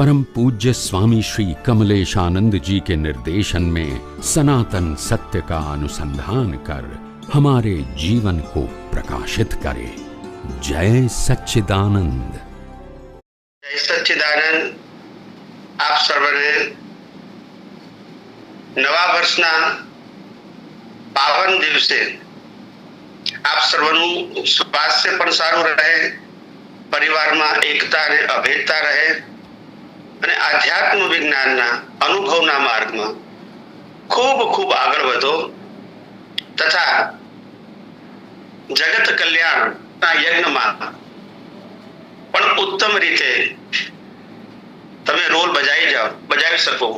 परम पूज्य स्वामी श्री कमलेश आनंद जी के निर्देशन में सनातन सत्य का अनुसंधान कर हमारे जीवन को प्रकाशित करे जय सच्चिदानंद जय सच्चिदानंद आप सर्वने નવા વર્ષના પાવન દિવસે આપ સર્વનું સ્વાસ્થ્ય પણ रहे परिवार में एकता रहे अभेदता रहे અને આધ્યાત્મ વિજ્ઞાનના અનુભવના માર્ગમાં ખૂબ ખૂબ આગળ વધો તથા જગત કલ્યાણના યજ્ઞમાં પણ ઉત્તમ રીતે તમે રોલ બજાવી જાઓ બજાવી શકો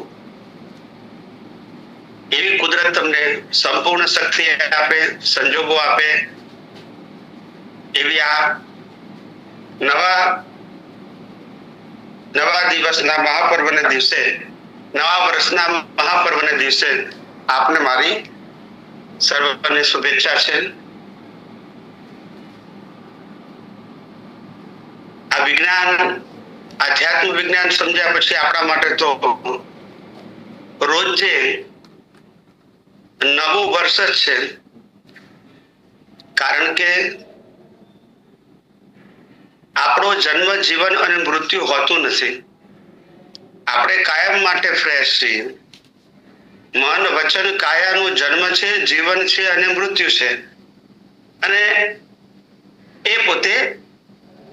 એવી કુદરત તમને સંપૂર્ણ શક્તિ આપે સંજોગો આપે એવી આ નવા દિવસ ના મહા પરવને દિવસે નવા વર્ષના મહા પરવને દિવસે આપને મારી સર્વપરની શુભેચ્છાઓ છે અભિગ્ઞાન આધ્યાત્મ વિજ્ઞાન સમજ્યા પછી આપડા માટે તો રોજ છે નવુ વર્ષ છે કારણ કે આપરો જન્મ જીવન અને મૃત્યુ હોતું નથી આપણે કાયમ માટે ફ્રેશ છીએ મન વચન કાયાનું જન્મ છે જીવન છે અને મૃત્યુ છે અને એ પોતે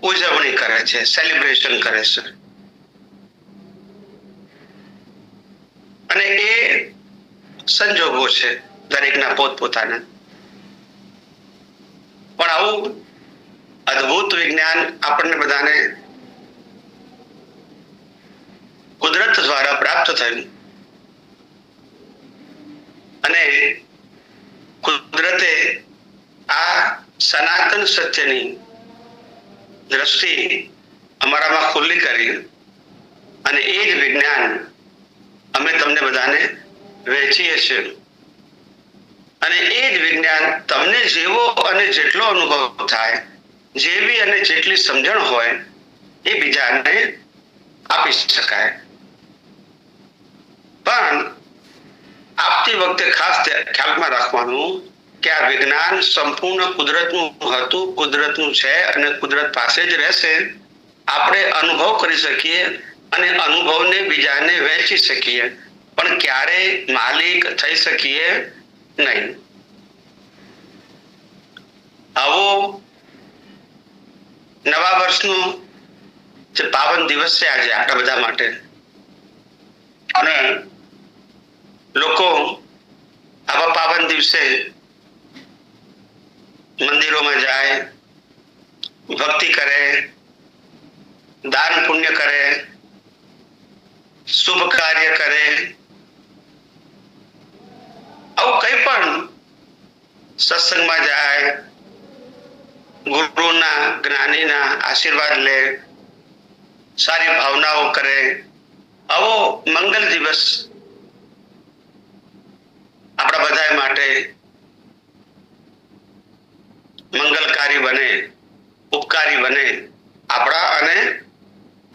ઉજવણી કરે છે સેલિબ્રેશન કરે છે અને એ સંજોગો છે દરેકના પોતપોતાના પણ આવું અદભુત વિજ્ઞાન આપણને બધાને પ્રાપ્ત થયું અને કુદરતે આ સનાતન સત્યની દ્રષ્ટિ અમારામાં ખુલ્લી કરી અને એ જ વિજ્ઞાન અમે તમને બધાને વેચીએ છીએ અને એ જ વિજ્ઞાન તમને જેવો અને જેટલો અનુભવ થાય જેવી અને જેટલી સમજણ હોય એ બીજાને આપી શકાય વખતે ખાસ ખ્યાલમાં રાખવાનું કે આ વિજ્ઞાન સંપૂર્ણ કુદરતનું હતું કુદરતનું છે અને કુદરત પાસે જ રહેશે આપણે અનુભવ કરી શકીએ અને અનુભવને બીજાને વહેંચી શકીએ પણ ક્યારે માલિક થઈ શકીએ નહીં આવો નવા વર્ષનું જે પાવન દિવસ છે આજે આપણા બધા માટે અને લોકો पावन दिवसे मंदिरों में जाए भक्ति करे दान पुण्य करे शुभ कार्य करे और कई पर सत्संग में जाए गुरु ना ज्ञानी ना आशीर्वाद ले सारी भावनाओं करे अवो मंगल दिवस मंगलकारी बने उपकारी बने अपना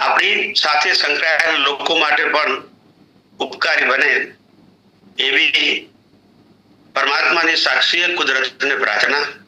अपनी साथ संकड़ेल उपकारी बने ये परमात्मा साक्षीय कुदरत ने प्रार्थना